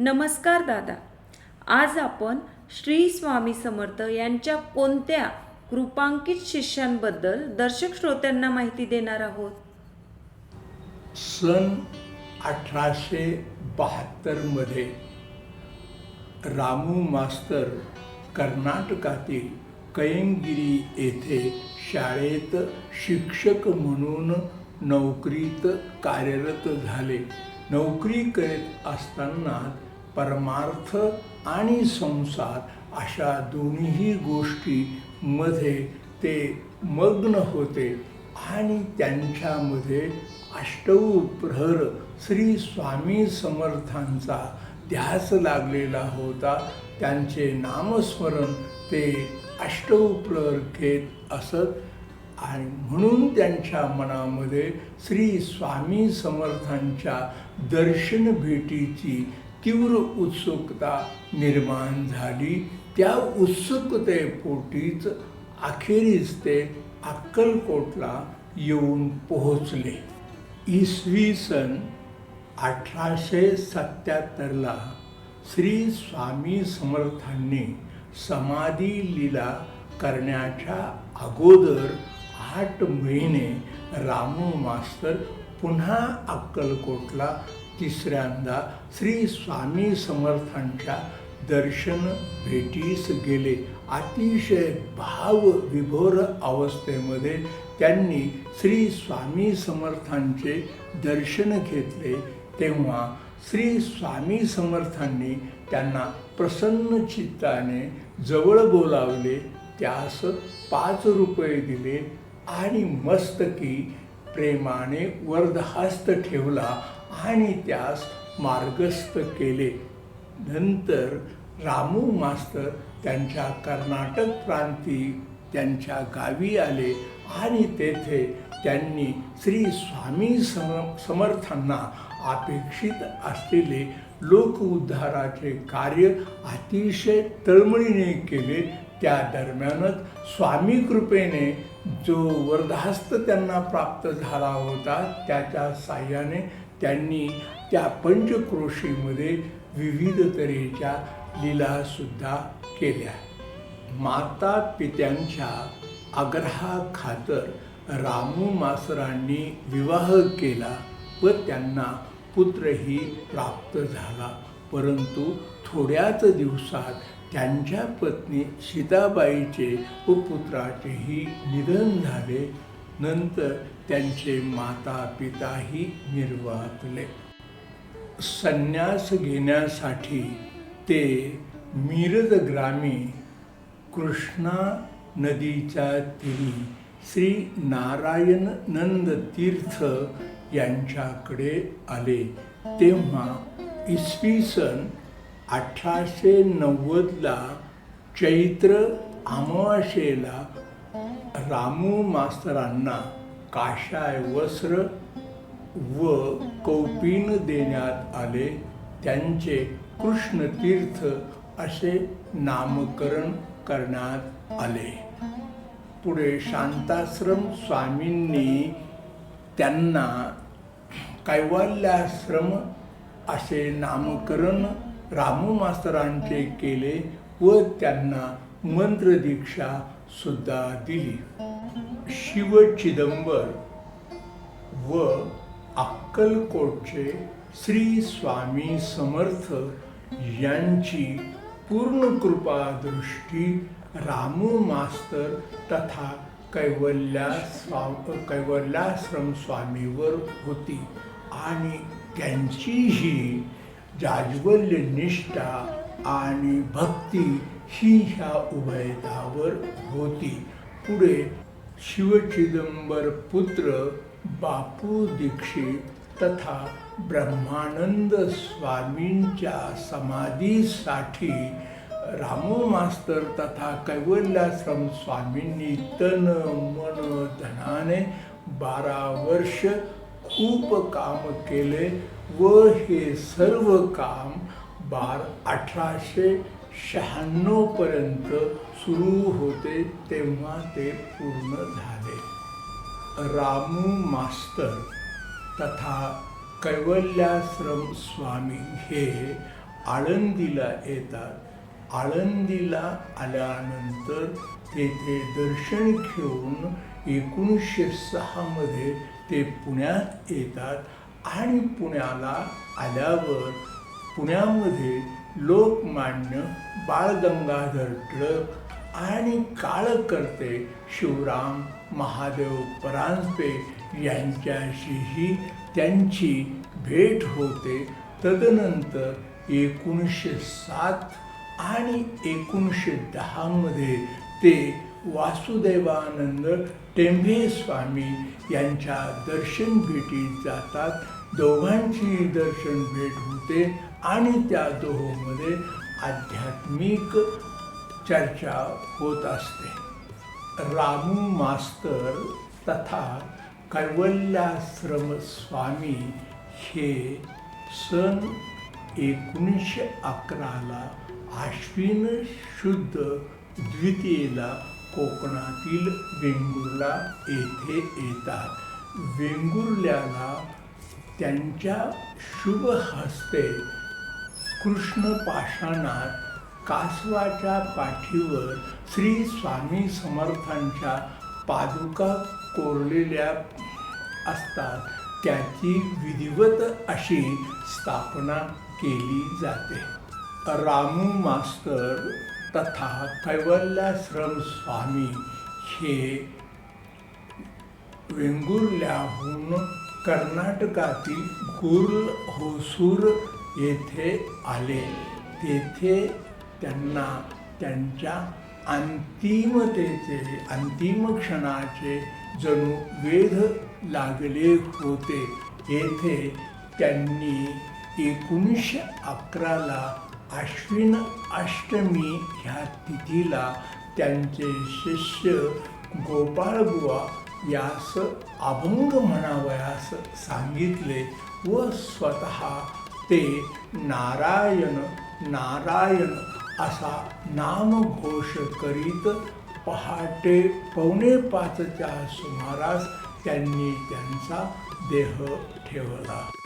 नमस्कार दादा. आज आपण श्री स्वामी समर्थ यांच्या कोणत्या कृपांकित शिष्यांबद्दल दर्शक श्रोत्यांना माहिती देणार आहोत? सन अठराशे बहात्तरमध्ये रामू मास्तर कर्नाटकातील कयंगिरी येथे शाळेत शिक्षक म्हणून नोकरीत कार्यरत झाले. नोकरी करत असताना परमार्थ आणि संसार अशा दोन्ही गोष्टीमध्ये ते मग्न होते आणि त्यांच्यामध्ये अष्टव प्रहर श्री स्वामी समर्थांचा ध्यास लागलेला होता. त्यांचे नामस्मरण ते अष्टव प्रहर घेत असत आणि म्हणून त्यांच्या मनामध्ये श्री स्वामी समर्थांच्या दर्शन भेटीची तीव्र उत्सुकता निर्माण झाली. त्या उत्सुकतेपोटीच अखेरीस ते अक्कलकोटला येऊन पोहोचले. इसवी सन अठराशे सत्याहत्तरला श्री स्वामी समर्थांनी समाधी लीला करण्याच्या अगोदर आठ महिने रामू मास्तर पुन्हा अक्कलकोटला तिसऱ्यांदा श्री स्वामी समर्थांच्या दर्शन भेटीस गेले. अतिशय भाव विभोर अवस्थेमध्ये त्यांनी श्री स्वामी समर्थांचे दर्शन घेतले. तेव्हा श्री स्वामी समर्थांनी त्यांना प्रसन्न चित्ताने जवळ बोलावले. त्यास पाच रुपये दिले आणि मस्तकी प्रेमाने वर्धहस्त ठेवला. आणि त्यास मार्गस्थ केले. नंतर रामू मास्तर त्यांच्या कर्नाटक प्रांती त्यांच्या गावी आले आणि तेथे त्यांनी श्री स्वामी सम समर्थांना अपेक्षित असलेले लोक उद्धाराचे कार्य अतिशय तळमळीने केले. त्या दरम्यानच स्वामी कृपेने जो वर्धास्त त्यांना प्राप्त झाला होता त्याच्या साह्याने त्यांनी त्या पंचक्रोशीमध्ये विविध तऱ्हेच्या लीलासुद्धा केल्या. माता पित्यांच्या आग्रहाखातर रामू मासरांनी विवाह केला व त्यांना पुत्रही प्राप्त झाला. परंतु थोड्याच दिवसात त्यांच्या पत्नी सीताबाईचे व पुत्राचेही निधन झाले नंतर त्यांचे माता पिताही निर्वातले. संन्यास घेण्यासाठी ते मिरज ग्रामी कृष्णा नदीच्या तीरी श्री नारायण नंद तीर्थ यांच्याकडे आले. तेव्हा इसवी सन अठराशे नव्वदला चैत्र अमावास्येला रामू मास्तरांना काशाय वस्त्र व कौपीन देण्यात आले. त्यांचे कृष्णतीर्थ असे नामकरण करण्यात आले. पुढे शांताश्रम स्वामींनी त्यांना कैवल्याश्रम असे नामकरण रामू मास्तरांचे केले व त्यांना मंत्रदीक्षा सुद्धा दिली. शिव चिदंबर व अक्कलकोटचे श्री स्वामी समर्थ यांची पूर्ण कृपा दृष्टी रामू मास्तर तथा कैवल्या स्वा कैवल्याश्रम स्वामीवर होती आणि त्यांची ही जाज्वल्य निष्ठा आणि भक्ती ही ह्या उभयतावर होती. पुढे शिवचिदंबर पुत्र बापू दीक्षित तथा ब्रह्मानंद स्वामींच्या समाधीसाठी रामो मास्तर तथा कैवल्याश्रम स्वामींनी तन मन धनाने बारा वर्ष खूप काम केले व हे सर्व काम बार अठराशे शहाण्णवपर्यंत सुरू होते तेव्हा ते पूर्ण झाले. रामू मास्तर तथा कैवल्याश्रम स्वामी हे आळंदीला येतात. आळंदीला आल्यानंतर तेथे दर्शन घेऊन एकोणीसशे सहामध्ये ते पुण्यात येतात आणि पुण्याला आल्यावर पुण्यामध्ये लोकमान्य बाळगंगाधर टिळक आणि काळकर्ते शिवराम महादेव परांजपे यांच्याशीही त्यांची भेट होते. तदनंतर एकोणीसशे सात आणि एकोणीसशे दहामध्ये ते वासुदेवानंद टेंभे स्वामी यांच्या दर्शन भेटीत जातात. दोघांची दर्शन भेट होते आणि त्या दोहोमध्ये आध्यात्मिक चर्चा होत असते. रामू मास्तर तथा कैवल्याश्रम स्वामी हे सन एकोणीसशे अकराला आश्विन शुद्ध द्वितीयेला कोकणातील वेंगुर्ला येथे येतात. वेंगुर्ल्याला त्यांच्या शुभ हस्ते कृष्ण पाषाणात कासवाच्या पाठीवर श्री स्वामी समर्थांच्या पादुका कोरलेल्या असतात. त्याची विधिवत अशी स्थापना केली जाते. रामू मास्तर तथा कैवल्याश्रम स्वामी हे वेंगुर्ल्याहून कर्नाटकातील गुर्ल होसूर येथे आले. तेथे त्यांना त्यांच्या अंतिमतेचे अंतिम क्षणाचे जणू वेध लागले होते. येथे त्यांनी एकोणीसशे अकराला आश्विन अष्टमी ह्या तिथीला त्यांचे शिष्य गोपाळबुवा यास अभंग म्हणावयास सांगितले व स्वतः ते नारायण नारायण असा नामघोष करीत पहाटे पावणे पाचच्या सुमारास त्यांनी त्यांचा देह ठेवला.